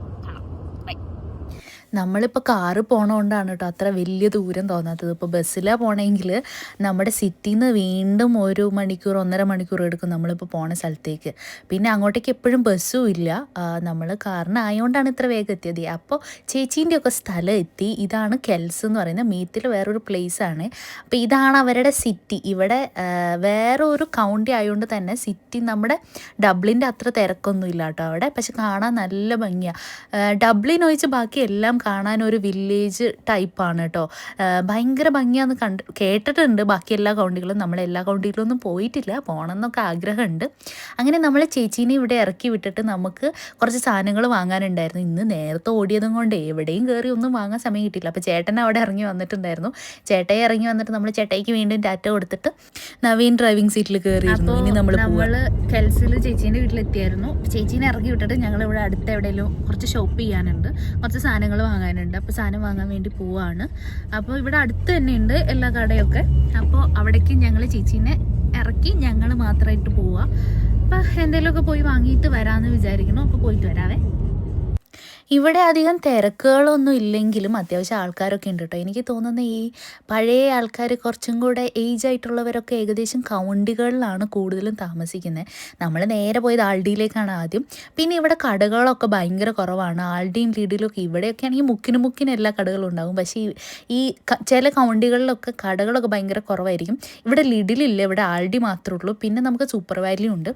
നമ്മളിപ്പോൾ കാറ് പോണോണ്ടാണ് കേട്ടോ അത്ര വലിയ ദൂരം തോന്നാത്തത്. ഇപ്പോൾ ബസ്സിലാണ് പോണെങ്കിൽ നമ്മുടെ സിറ്റിയിൽ നിന്ന് വീണ്ടും ഒരു മണിക്കൂർ ഒന്നര മണിക്കൂർ എടുക്കും നമ്മളിപ്പോൾ പോണ സ്ഥലത്തേക്ക്. പിന്നെ അങ്ങോട്ടേക്ക് എപ്പോഴും ബസ്സും ഇല്ല. നമ്മൾ കാറിനായതുകൊണ്ടാണ് ഇത്ര വേഗം എത്തിയത്. അപ്പോൾ ചേച്ചീന്റെ ഒക്കെ സ്ഥലം എത്തി. ഇതാണ് കെൽസ് എന്ന് പറയുന്ന മീത്തിൽ വേറൊരു പ്ലേസ് ആണ് അപ്പോൾ ഇതാണ് അവരുടെ സിറ്റി. ഇവിടെ വേറെ ഒരു കൗണ്ടി ആയതുകൊണ്ട് തന്നെ സിറ്റി നമ്മുടെ ഡബ്ലിന്റെ അത്ര തിരക്കൊന്നും ഇല്ല കേട്ടോ അവിടെ. പക്ഷെ കാണാൻ നല്ല ഭംഗിയാണ് ഡബ്ലിൻ ഒഴിച്ച് ബാക്കി എല്ലാം കാണാൻ ഒരു വില്ലേജ് ടൈപ്പാണ് കേട്ടോ ഭയങ്കര ഭംഗിയാന്ന് കണ്ട് കേട്ടിട്ടുണ്ട്. ബാക്കി എല്ലാ കൗണ്ടികളും നമ്മൾ എല്ലാ കൗണ്ടികളൊന്നും പോയിട്ടില്ല. പോകണം എന്നൊക്കെ ആഗ്രഹമുണ്ട് അങ്ങനെ നമ്മൾ ചേച്ചീനെ ഇവിടെ ഇറക്കി വിട്ടിട്ട് നമുക്ക് കുറച്ച് സാധനങ്ങൾ വാങ്ങാനുണ്ടായിരുന്നു. ഇന്ന് നേരത്തെ ഓടിയതും കൊണ്ട് എവിടെയും കയറി ഒന്നും വാങ്ങാൻ സമയം കിട്ടിയില്ല. അപ്പോൾ ചേട്ടൻ അവിടെ ഇറങ്ങി വന്നിട്ടുണ്ടായിരുന്നു. ചേട്ടയെ ഇറങ്ങി വന്നിട്ട് നമ്മൾ ചേട്ടയ്ക്ക് വീണ്ടും ടാറ്റ കൊടുത്തിട്ട് നവീൻ ഡ്രൈവിംഗ് സീറ്റിൽ കയറിയിരുന്നു ഇനി നമ്മൾ നമ്മൾ കെൽസിൽ ചേച്ചീന്റെ വീട്ടിലെത്തിയായിരുന്നു. ചേച്ചീനെ ഇറക്കി വിട്ടിട്ട് ഞങ്ങൾ ഇവിടെ അടുത്ത് എവിടെയെങ്കിലും കുറച്ച് ഷോപ്പ് ചെയ്യാനുണ്ട്. കുറച്ച് സാധനങ്ങൾ വാങ്ങാനുണ്ട്. അപ്പോൾ സാധനം വാങ്ങാൻ വേണ്ടി പോവാണ്. അപ്പോൾ ഇവിടെ അടുത്ത് തന്നെ ഉണ്ട് എല്ലാ കടയൊക്കെ. അപ്പോൾ അവിടേക്ക് ഞങ്ങൾ ചേച്ചീനെ ഇറക്കി ഞങ്ങൾ മാത്രമായിട്ട് പോവാ. അപ്പം എന്തെങ്കിലുമൊക്കെ പോയി വാങ്ങിയിട്ട് വരാമെന്ന് വിചാരിക്കണം അപ്പോൾ പോയിട്ട് വരാവേ. ഇവിടെ അധികം തിരക്കുകളൊന്നും ഇല്ലെങ്കിലും അത്യാവശ്യം ആൾക്കാരൊക്കെ ഉണ്ട് കേട്ടോ എനിക്ക് തോന്നുന്ന ഈ പഴയ ആൾക്കാർ കുറച്ചും കൂടെ ഏജ് ആയിട്ടുള്ളവരൊക്കെ ഏകദേശം കൗണ്ടികളിലാണ് കൂടുതലും താമസിക്കുന്നത് നമ്മൾ നേരെ പോയത് ആൾഡിയിലേക്കാണ് ആദ്യം. പിന്നെ ഇവിടെ കടകളൊക്കെ ഭയങ്കര കുറവാണ്. ആൾഡിയും ലീഡിലും ഒക്കെ ഇവിടെയൊക്കെ ആണെങ്കിൽ മുക്കിന് മുക്കിന് എല്ലാ കടകളും ഉണ്ടാകും പക്ഷേ ഈ- ചില കൗണ്ടികളിലൊക്കെ കടകളൊക്കെ ഭയങ്കര കുറവായിരിക്കും. ഇവിടെ ലിഡിലില്ല. ഇവിടെ ആൾഡി മാത്രമേ ഉള്ളൂ. പിന്നെ നമുക്ക് സൂപ്പർ വാല്യൂ ഉണ്ട്.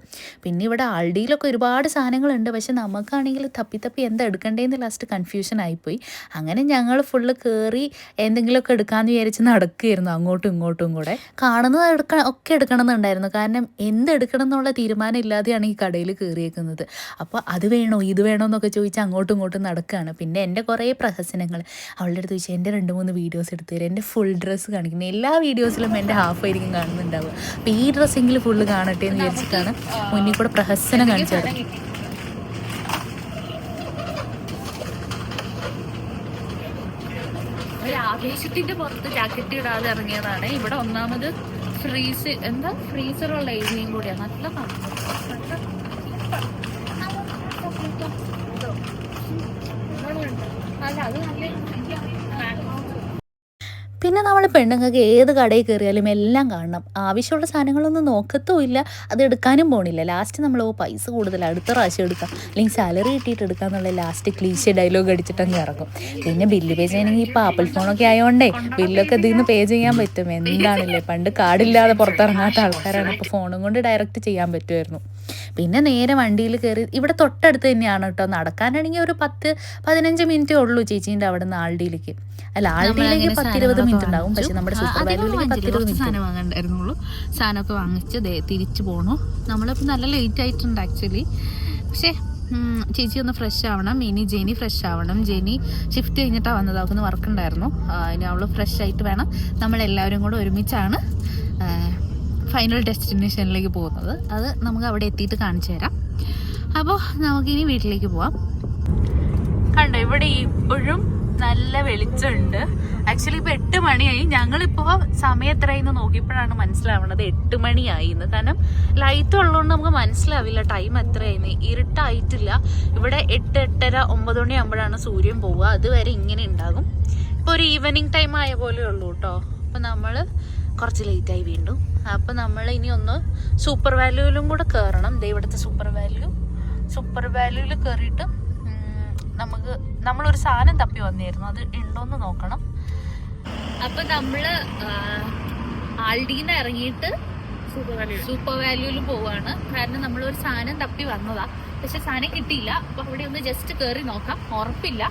പിന്നെ ഇവിടെ ആൾഡിയിലൊക്കെ ഒരുപാട് സാധനങ്ങളുണ്ട്. പക്ഷെ നമുക്കാണെങ്കിൽ തപ്പി തപ്പി എന്താ എടുക്കേണ്ടതെന്ന് ലാസ്റ്റ് കൺഫ്യൂഷൻ ആയിപ്പോയി. അങ്ങനെ ഞങ്ങൾ ഫുള്ള് കയറി എന്തെങ്കിലുമൊക്കെ എടുക്കാമെന്ന് വിചാരിച്ച് നടക്കുകയായിരുന്നു അങ്ങോട്ടും ഇങ്ങോട്ടും കൂടെ. കാണുന്നത് എടുക്ക ഒക്കെ എടുക്കണം എന്നുണ്ടായിരുന്നു കാരണം എന്ത് എടുക്കണം എന്നുള്ള തീരുമാനം ഇല്ലാതെയാണ് ഈ കടയിൽ കയറിയേക്കുന്നത് അപ്പോൾ അത് വേണോ ഇത് വേണോ എന്നൊക്കെ ചോദിച്ച് അങ്ങോട്ടും ഇങ്ങോട്ടും നടക്കുകയാണ്. പിന്നെ എന്റെ കുറേ പ്രഹസനങ്ങൾ. അവളുടെ അടുത്ത് ചോദിച്ചാൽ എന്റെ രണ്ട് മൂന്ന് വീഡിയോസ് എടുത്തു തരും എന്റെ ഫുൾ ഡ്രസ്സ് കാണിക്കുന്നത് എല്ലാ വീഡിയോസിലും എന്റെ ഹാഫ് ആയിരിക്കും കാണുന്നുണ്ടാവുക. അപ്പോൾ ഈ ഡ്രസ്സെങ്കിലും ഫുള്ള് കാണട്ടെ എന്ന് വിചാരിച്ചിട്ടാണ് മുന്നിൽ കൂടെ പ്രഹസനം കാണിച്ചത്. ഒരു ആവേശത്തിന്റെ പുറത്ത് ജാക്കറ്റ് ഇടാതെ ഇറങ്ങിയതാണ്. ഇവിടെ ഒന്നാമത് ഫ്രീസ് എന്താ? ഫ്രീസറുള്ള ഏരിയയും കൂടിയാണ്. നല്ല അല്ല അത് നല്ല പിന്നെ നമ്മൾ പെണ്ണുങ്ങൾക്ക് ഏത് കടയിൽ കയറിയാലും എല്ലാം കാണണം. ആവശ്യമുള്ള സാധനങ്ങളൊന്നും നോക്കത്തും ഇല്ല. അത് എടുക്കാനും പോണില്ല. ലാസ്റ്റ് നമ്മൾ ഓ പൈസ കൂടുതൽ അടുത്ത പ്രാവശ്യം എടുക്കാം. അല്ലെങ്കിൽ സാലറി കിട്ടിയിട്ട് എടുക്കാം എന്നുള്ള ലാസ്റ്റ് ക്ലീശ ഡയലോഗ് അടിച്ചിട്ടങ്ങ് ഇറക്കും പിന്നെ ബില്ല് പേ ചെയ്യണമെങ്കിൽ ഇപ്പോൾ ആപ്പിൾ ഫോണൊക്കെ ആയതുകൊണ്ടേ ബില്ലൊക്കെ ഇതിൽ നിന്ന് പേ ചെയ്യാൻ പറ്റും. എന്താണല്ലേ? പണ്ട് കാർഡില്ലാതെ പുറത്തിറങ്ങാത്ത ആൾക്കാരാണ്. ഇപ്പോൾ ഫോണും കൊണ്ട് ഡയറക്റ്റ് ചെയ്യാൻ പറ്റുമായിരുന്നു. പിന്നെ നേരെ വണ്ടിയിൽ കയറി ഇവിടെ തൊട്ടടുത്ത് തന്നെയാണ് കേട്ടോ നടക്കാനാണെങ്കിൽ ഒരു പത്ത് പതിനഞ്ച് മിനിറ്റേ ഉള്ളൂ ചേച്ചീന്റെ അവിടെ നിന്ന് ആൾഡിയിലേക്ക്. അല്ല ആൾഡിയിലേക്ക് പത്തിരുപത് മിനിറ്റ് ഉണ്ടാവും പക്ഷെ നമ്മുടെ സൂപ്പർ വാല്യൂലേക്ക് പത്തിരുപത് മിനിറ്റ് സാധനം വാങ്ങണ്ടായിരുന്നുള്ളൂ. സാധനമൊക്കെ വാങ്ങിച്ച് തിരിച്ചു പോണു. നമ്മളിപ്പോൾ നല്ല ലേറ്റ് ആയിട്ടുണ്ട് ആക്ച്വലി പക്ഷേ ചേച്ചി ഒന്ന് ഫ്രഷ് ആവണം. ഇനി ജെനി ഫ്രഷ് ആവണം. ജെനി ഷിഫ്റ്റ് കഴിഞ്ഞിട്ടാണ് വന്നത്. അവൾക്ക് വർക്ക് ഉണ്ടായിരുന്നു. ഇനി അവൾ ഫ്രഷ് ആയിട്ട് വേണം. നമ്മളെല്ലാവരും കൂടെ ഒരുമിച്ചാണ് ഫൈനൽ ഡെസ്റ്റിനേഷനിലേക്ക് പോകുന്നത്. അത് നമുക്ക് അവിടെ എത്തിയിട്ട് കാണിച്ചു തരാം. അപ്പോൾ നമുക്കിനി വീട്ടിലേക്ക് പോവാം. കണ്ടോ ഇവിടെ ഇപ്പോഴും നല്ല വെളിച്ചമുണ്ട്. ആക്ച്വലി ഇപ്പൊ എട്ട് മണിയായി. ഞങ്ങളിപ്പോ സമയം എത്രയെന്ന് നോക്കിയപ്പോഴാണ് മനസ്സിലാവുന്നത്. എട്ട് മണിയായി എന്ന് കാരണം ലൈറ്റ് ഉള്ളതുകൊണ്ട് നമുക്ക് മനസ്സിലാവില്ല ടൈം എത്രയെന്ന് ഇരുട്ടായിട്ടില്ല. ഇവിടെ എട്ട് എട്ടര ഒമ്പത് മണിയാകുമ്പോഴാണ് സൂര്യൻ പോവുക. അതുവരെ ഇങ്ങനെ ഉണ്ടാകും. ഇപ്പൊ ഒരു ഈവനിങ് ടൈം ആയ പോലെ ഉള്ളൂ കേട്ടോ. അപ്പൊ നമ്മൾ കുറച്ച് ലേറ്റായി വീണ്ടും അപ്പൊ നമ്മൾ ഇനി ഒന്ന് സൂപ്പർ വാല്യൂവിലും കൂടെ കയറണം ദേ ഇവിടുത്തെ സൂപ്പർ വാല്യൂ സൂപ്പർ വാല്യൂവിൽ കയറിയിട്ട് നമുക്ക് നമ്മളൊരു സാധനം തപ്പി വന്നിരുന്നു. അത് ഉണ്ടോന്ന് നോക്കണം. അപ്പൊ നമ്മൾ ആൾഡീന്ന് ഇറങ്ങിയിട്ട് സൂപ്പർ വാല്യൂൽ പോവാണ്. കാരണം നമ്മൾ ഒരു സാധനം തപ്പി വന്നതാ. പക്ഷെ സാധനം കിട്ടിയില്ല. അപ്പൊ അവിടെ ഒന്ന് ജസ്റ്റ് കയറി നോക്കാം. ഉറപ്പില്ല.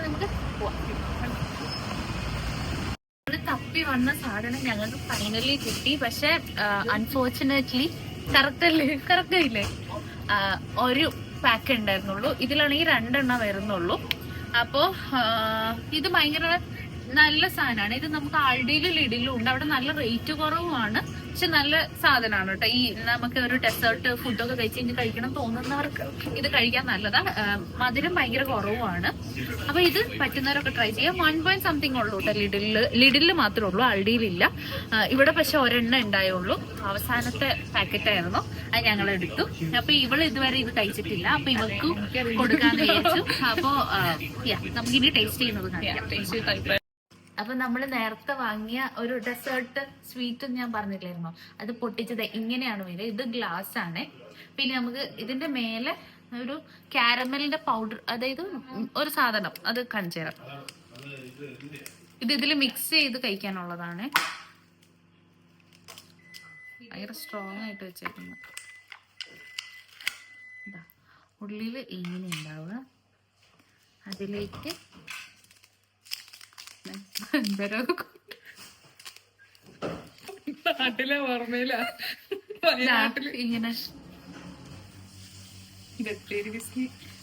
നമുക്ക് പോവാം. നമ്മൾ വന്ന സാധനം ഞങ്ങൾക്ക് ഫൈനലി കിട്ടി. പക്ഷെ അൺഫോർച്ചുനേറ്റ്ലി കറക്റ്റ് അല്ലേ? കറക്റ്റ് ഇല്ലേ ഒരു പാക്ക് ഉണ്ടായിരുന്നുള്ളൂ. ഇതിലാണെങ്കിൽ രണ്ടെണ്ണം വരുന്നുള്ളൂ. അപ്പോ ഇത് ഭയങ്കര നല്ല സാധനമാണ്. ഇത് നമുക്ക് ആൾഡിയിലും ലിഡിലും ഉണ്ട്. അവിടെ നല്ല റേറ്റ് കുറവുമാണ്. പക്ഷെ നല്ല സാധനമാണ് കേട്ടോ. ഈ നമുക്ക് ഒരു ഡെസേർട്ട് ഫുഡൊക്കെ കഴിച്ച് കഴിഞ്ഞ് കഴിക്കണം തോന്നുന്നവർക്ക് ഇത് കഴിക്കാൻ നല്ലതാണ് മധുരം ഭയങ്കര കുറവുമാണ്. അപ്പൊ ഇത് പറ്റുന്നവരൊക്കെ ട്രൈ ചെയ്യാം. വൺ പോയിന്റ് സംതിങ് ഉള്ളൂ കേട്ടോ ലിഡിലിൽ ലിഡിലിൽ മാത്രമേ ഉള്ളൂ. ആൾഡിയിലില്ല ഇവിടെ പക്ഷെ ഒരെണ്ണം ഉണ്ടായുള്ളൂ. അവസാനത്തെ പാക്കറ്റ് ആയിരുന്നു അത് ഞങ്ങൾ എടുത്തു. അപ്പൊ ഇവൾ ഇതുവരെ ഇത് കഴിച്ചിട്ടില്ല. അപ്പൊ കൊടുക്കാൻ കൊടുക്കാന്ന് വിചാരിച്ചു. അപ്പോ നമുക്കിനി ടേസ്റ്റ് ചെയ്യുന്നത് കാണിക്കാം. അപ്പൊ നമ്മൾ നേരത്തെ വാങ്ങിയ ഒരു ഡെസേർട്ട് സ്വീറ്റ് ഞാൻ പറഞ്ഞില്ലായിരുന്നോ? അത് പൊട്ടിച്ചത് ഇങ്ങനെയാണ് വരിക. ഇത് ഗ്ലാസ് ആണ്. പിന്നെ നമുക്ക് ഇതിന്റെ മേലെ ഒരു കാരമലിന്റെ പൗഡർ അതായത് ഒരു സാധനം അത് കാണിച്ചു തരാം. ഇത് ഇതിൽ മിക്സ് ചെയ്ത് കഴിക്കാനുള്ളതാണ്. ഭയങ്കര സ്ട്രോങ് ആയിട്ട് വെച്ചേക്കുന്നത് ഉള്ളിൽ ഇങ്ങനെ ഉണ്ടാവുക. അതിലേക്ക് നാട്ടിലെ ഓർമ്മയില. ഇതാ, ഇങ്ങനെ.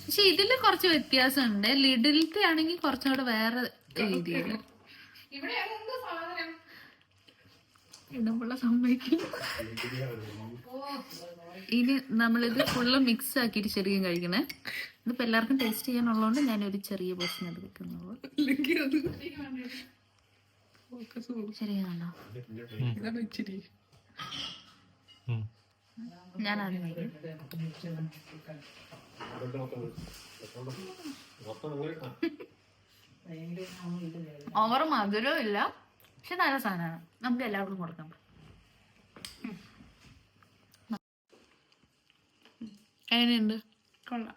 പക്ഷെ ഇതിൽ കുറച്ച് വ്യത്യാസമുണ്ട്. ലിഡിലത്തെ ആണെങ്കിൽ കുറച്ചുകൂടെ വേറെ രീതിയിൽ ഇടുമ്പോൾ സമ്മതിക്കും. ഇനി നമ്മളിത് ഫുള്ള് മിക്സ് ആക്കിയിട്ട് ശരിക്കും കഴിക്കണേ. ഇതിപ്പോ എല്ലാവർക്കും ടേസ്റ്റ് ചെയ്യാനുള്ളതുകൊണ്ട് ഞാൻ ഒരു ചെറിയ പോർഷൻ എടുക്കുന്നുള്ളൂ ശരിയാണോ ഞാൻ അത് കഴിക്കും. ഓവർ മധുരവും ഇല്ല. പക്ഷെ നല്ല സാധനമാണ്. നമുക്ക് എല്ലാവർക്കും കൊടുക്കാം. എങ്ങനെയുണ്ട്? കൊള്ളാം.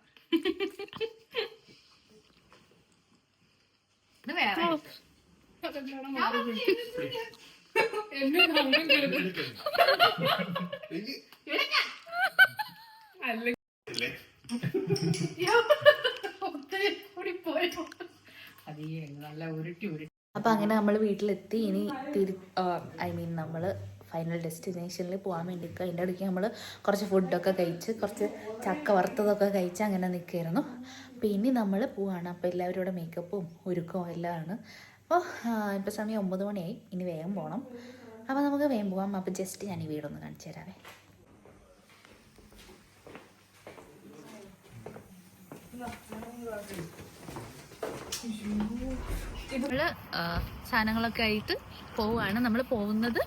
ഇത് വേറെ എന്നെ നമ്മൾ ഉരുട്ടി അല്ല അപ്പോൾ അങ്ങനെ നമ്മൾ വീട്ടിലെത്തി. ഇനി തിരി ഐ മീൻ നമ്മൾ ഫൈനൽ ഡെസ്റ്റിനേഷനിൽ പോകാൻ വേണ്ടിയിട്ട് അതിന്റെ ഇടയ്ക്ക് നമ്മൾ കുറച്ച് ഫുഡൊക്കെ കഴിച്ച് കുറച്ച് ചക്ക വറുത്തതൊക്കെ കഴിച്ച് അങ്ങനെ നിൽക്കുകയായിരുന്നു പിന്നെ നമ്മൾ പോവാണ്. അപ്പോൾ എല്ലാവരും ഇവിടെ മേക്കപ്പും ഒരുക്കവും എല്ലാം ആണ് അപ്പോൾ ഇപ്പോൾ സമയം ഒമ്പത് മണിയായി. ഇനി വേഗം പോകണം അപ്പോൾ നമുക്ക് വേഗം പോവാം. അപ്പോൾ ജസ്റ്റ് ഞാൻ ഈ വീടൊന്ന് കാണിച്ചു തരാവേ. നമ്മൾ സാധനങ്ങളൊക്കെ ആയിട്ട് പോവാണ്. നമ്മൾ പോകുന്നത്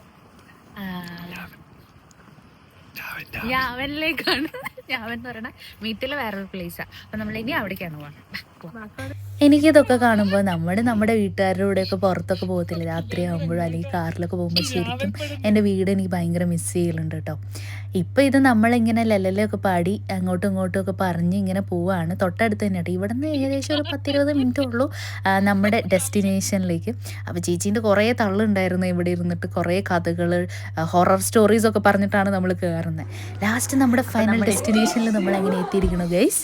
യാവനിലേക്കാണ് യാവൻ എന്ന് പറയണ മീറ്റിലെ വേറൊരു പ്ലേസാണ് അപ്പൊ നമ്മൾ ഇനി അവിടേക്കാണ് പോകുന്നത് എനിക്കിതൊക്കെ കാണുമ്പോൾ നമ്മൾ നമ്മുടെ വീട്ടുകാരുടെ കൂടെയൊക്കെ പുറത്തൊക്കെ പോകത്തില്ല? രാത്രിയാകുമ്പോഴോ അല്ലെങ്കിൽ കാറിലൊക്കെ പോകുമ്പോൾ ശരിക്കും എന്റെ വീട് എനിക്ക് ഭയങ്കര മിസ് ചെയ്യലുണ്ട് കേട്ടോ. ഇപ്പോൾ ഇത് നമ്മളിങ്ങനെ ലല്ലലൊക്കെ പാടി അങ്ങോട്ടും ഇങ്ങോട്ടും ഒക്കെ പറഞ്ഞ് ഇങ്ങനെ പോവാണ്. തൊട്ടടുത്ത് തന്നെ കേട്ടോ. ഇവിടെ നിന്ന് ഏകദേശം ഒരു പത്തിരുപത് മിനിറ്റ് ഉള്ളൂ നമ്മുടെ ഡെസ്റ്റിനേഷനിലേക്ക്. അപ്പോൾ ചേച്ചീന്റെ കുറേ തള്ളുണ്ടായിരുന്നു ഇവിടെ ഇരുന്നിട്ട് കുറേ കഥകൾ ഹൊറർ സ്റ്റോറീസൊക്കെ പറഞ്ഞിട്ടാണ് നമ്മൾ കയറുന്നത് ലാസ്റ്റ് നമ്മുടെ ഫൈനൽ ഡെസ്റ്റിനേഷനിൽ നമ്മൾ എങ്ങനെ എത്തിയിരിക്കണു ഗൈസ്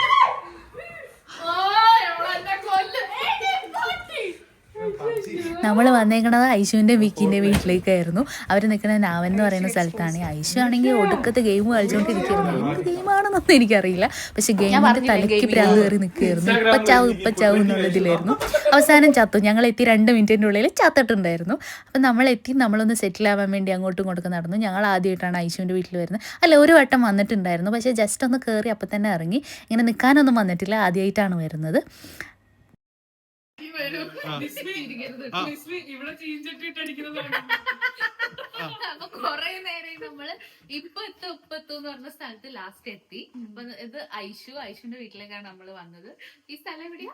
നമ്മൾ വന്നേക്കണത് ഐശുവിന്റെ വിക്കിന്റെ വീട്ടിലേക്കായിരുന്നു. അവർ നിൽക്കുന്ന നാവൻ എന്ന് പറയുന്ന സ്ഥലത്താണ്. ഐശു ആണെങ്കിൽ ഒടുക്കത്തെ ഗെയിം കളിച്ചുകൊണ്ടിരിക്കുന്നു എന്ത് ഗെയിമാണെന്നൊന്നും എനിക്കറിയില്ല. പക്ഷെ ഗെയിമിന്റെ തലയ്ക്ക് പ്രാന്ത് കയറി നിൽക്കുകയായിരുന്നു ഇപ്പം ഇപ്പച്ചാവ് ഇപ്പം ചാവും എന്നുള്ളതിലായിരുന്നു. അവസാനം ചത്തു. ഞങ്ങൾ എത്തി രണ്ട് മിനിറ്റിന്റെ ഉള്ളിൽ ചത്തിട്ടുണ്ടായിരുന്നു. അപ്പം നമ്മൾ എത്തി നമ്മളൊന്ന് സെറ്റിൽ ആവാൻ വേണ്ടി അങ്ങോട്ടും ഇങ്ങോട്ടും നടന്നു. ഞങ്ങൾ ആദ്യമായിട്ടാണ് ഐശുവിന്റെ വീട്ടിൽ വരുന്നത്. അല്ല ഒരു വട്ടം വന്നിട്ടുണ്ടായിരുന്നു. പക്ഷേ ജസ്റ്റ് ഒന്ന് കയറി അപ്പം തന്നെ ഇറങ്ങി. ഇങ്ങനെ നിൽക്കാനൊന്നും വന്നിട്ടില്ല. ആദ്യമായിട്ടാണ് വരുന്നത്. ലിസ്മി ലിസ്മി ഇവിടെ ചീഞ്ചട്ടിട്ട് അടിക്കുന്നത് അപ്പൊ കൊറേ നേരം നമ്മൾ ഇപ്പൊ എത്തും ഇപ്പൊ എത്തും എന്ന് പറഞ്ഞ സ്ഥലത്ത് ലാസ്റ്റ് എത്തി. അപ്പൊ ഇത് ഐഷു ഐഷുന്റെ വീട്ടിലേക്കാണ് നമ്മൾ വന്നത്. ഈ സ്ഥലം എവിടെയാ?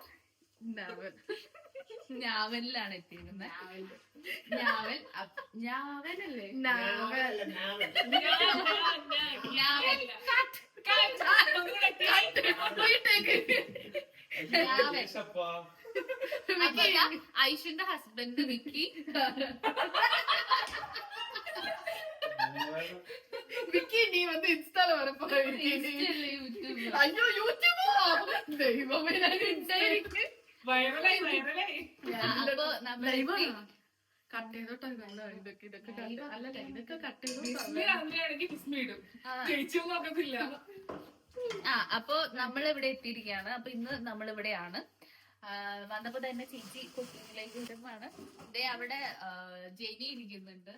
ഞാവലിലാണ് എത്തിയിരുന്നത് ഞാവൽ. ഞാവലല്ലേ? ഞാവൽ. ഐഷുന്റെ ഹസ്ബൻഡ് വിക്കി. വിക്കി നീ വന്ന് ഇൻസ്റ്റാൾ യൂട്യൂബിൽ. അയ്യോ യൂട്യൂബോ? ദൈവമേ ഞാൻ എത്തി. കട്ട് ചെയ്തോട്ടോ ഇതൊക്കെ ഇതൊക്കെ അല്ലല്ല ഇതൊക്കെ കട്ട് ചെയ്തോ അപ്പൊ നമ്മൾ ഇവിടെ എത്തിയിരിക്കുകയാണ്. അപ്പൊ ഇന്ന് നമ്മൾ ഇവിടെയാണ് വന്നപ്പോ തന്നെ ചേച്ചി കുക്കിങ്ങിലേക്ക് വരുമാണ് ഇതേ അവിടെ ജെനി ഇരിക്കുന്നുണ്ട്.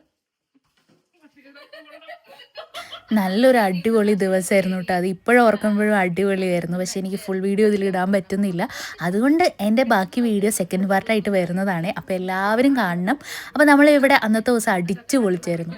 നല്ലൊരു അടിപൊളി ദിവസമായിരുന്നു കേട്ടോ. അത് ഇപ്പോഴും ഓർക്കുമ്പോഴും അടിപൊളിയായിരുന്നു. പക്ഷെ എനിക്ക് ഫുൾ വീഡിയോ ഇതിൽ ഇടാൻ പറ്റുന്നില്ല. അതുകൊണ്ട് എന്റെ ബാക്കി വീഡിയോ സെക്കൻഡ് പാർട്ടായിട്ട് വരുന്നതാണ്. അപ്പോൾ എല്ലാവരും കാണണം. അപ്പോൾ നമ്മൾ ഇവിടെ അന്നത്തെ ദിവസം അടിച്ചു പൊളിച്ചായിരുന്നു.